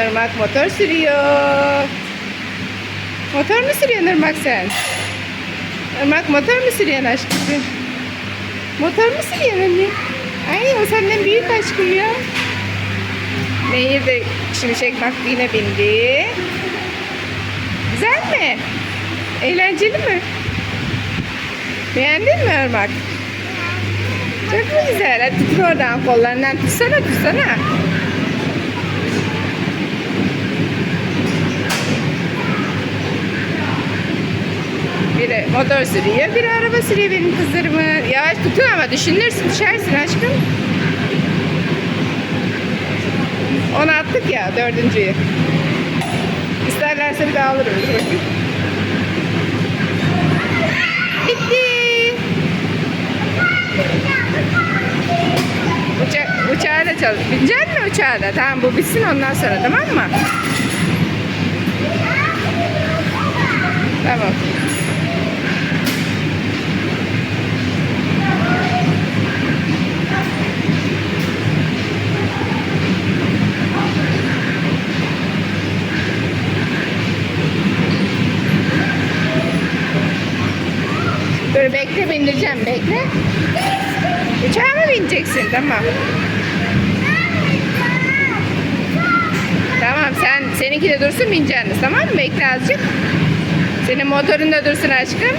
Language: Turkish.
Irmak motor sürüyor. Motor mu sürüyorsun Irmak sen? Irmak motor mu sürüyorsun aşkım? Motor mu sürüyorsun anne? Ay o senden büyük aşkım ya. Nehir de şimşek makbine bindi. Güzel mi? Eğlenceli mi? Beğendin mi Irmak? Çok mu güzel? Hadi tutun oradan kollarından tutsana tutsana. Biri motor sürüyor, biri araba sürüyor benim kızlarımı. Yavaş tutun ama düşünürsün, düşersin aşkım. Onu attık ya, dördüncüyü. İsterlerse bir daha alırım. Bitti. Uça uçağa da çalış. Binecek mi uçağa da? Tamam bu bitsin ondan sonra tamam mı? Tamam. Dur bekle bindireceğim bekle. Uçağa mı bineceksin? Tamam. Tamam sen seninki de dursun bineceğiniz tamam mı? Bekle azıcık. Senin motorun da dursun aşkım.